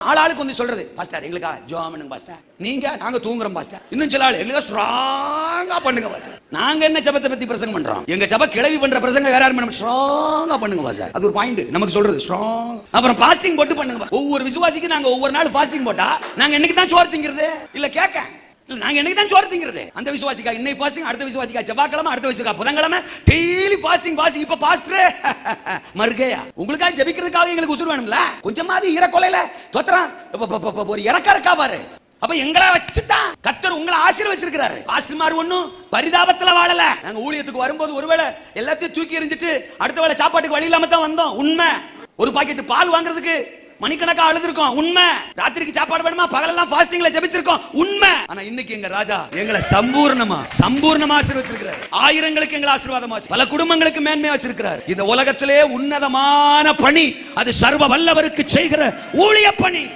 ஆளாளுக்கு வந்து சொல்றது பாஸ்டர் எங்களுக்கா ஜோம் பாஸ்டர் நீங்க நாங்க தூங்குறோம் பாஸ்டர் இன்னும் சில ஆள் எங்களுக்கு ஸ்ட்ராங்கா பண்ணுங்க பாஸ்டர் நாங்க என்ன ஜபத்தை பத்தி பிரசங்கம் பண்றோம்? எங்க ஜப கிளவி பண்ற பிரசங்க வேற யாரும் ஸ்ட்ராங்கா பண்ணுங்க பாஸ்டர் அது ஒரு பாயிண்ட் நமக்கு சொல்றது ஸ்ட்ராங் அப்புறம் ஃபாஸ்டிங் போட்டு பண்ணுங்க ஒவ்வொரு விசுவாசிக்கு நாங்க ஒவ்வொரு நாள் ஃபாஸ்டிங் போட்டா நாங்க என்னைக்கு தான் சோறு திங்கிறது? இல்ல கேட்க நாங்க என்னைக்கு தான் சோறு திங்கிறது? அந்த விசுவாசிக்கா இன்னைக்கு பாஸ்டிங் அடுத்த விசுவாசிக்கா செவ்வாய்க்கிழமை அடுத்த விசுவாசிக்கா புதன்கிழமை டெய்லி பாஸ்டிங் பாஸ்டிங் இப்ப பாஸ்டர் மறுகையா உங்களுக்காக ஜெபிக்கிறதுக்காக எங்களுக்கு உசுர் வேணும்ல? கொஞ்சமாவது ஈரக்கொலையில தொத்துறான் ஒரு இறக்க இருக்கா பாரு. அப்ப எங்களை வச்சுதான் கத்தர் உங்களை ஆசீர்வச்சிருக்கிறாரு. பாஸ்டர்மார் ஒண்ணும் பரிதாபத்துல வாழல. நாங்க ஊழியத்துக்கு வரும்போது ஒருவேளை எல்லாத்தையும் தூக்கி எறிஞ்சிட்டு அடுத்த வேளை சாப்பாட்டுக்கு வழி இல்லாம தான் வந்தோம். உண்மை. ஒரு பாக்கெட் பால் வாங்குறதுக்கு மணிக்கணக்கா அழுதுருக்கோம். உண்மை. ராத்திரிக்கு சாப்பாடு வேணுமா? பகலெல்லாம் ஃபாஸ்டிங்ல ஜெபிச்சிருக்கோம். உண்மை. ஆனா இன்னைக்கு எங்க ராஜா எங்களை சம்பூர்ணமா சம்பூர்ணமா ஆசீர்வச்சிருக்கிறார். ஆயிரங்களுக்கு எங்களை ஆசீர்வாதமா வச்சு- பல குடும்பங்களுக்கு மேன்மையா வச்சிருக்கிறார். இந்த உலகத்திலே உன்னதமான பணி அது சர்வ வல்லவருக்கு செய்கிற ஊழிய பணி.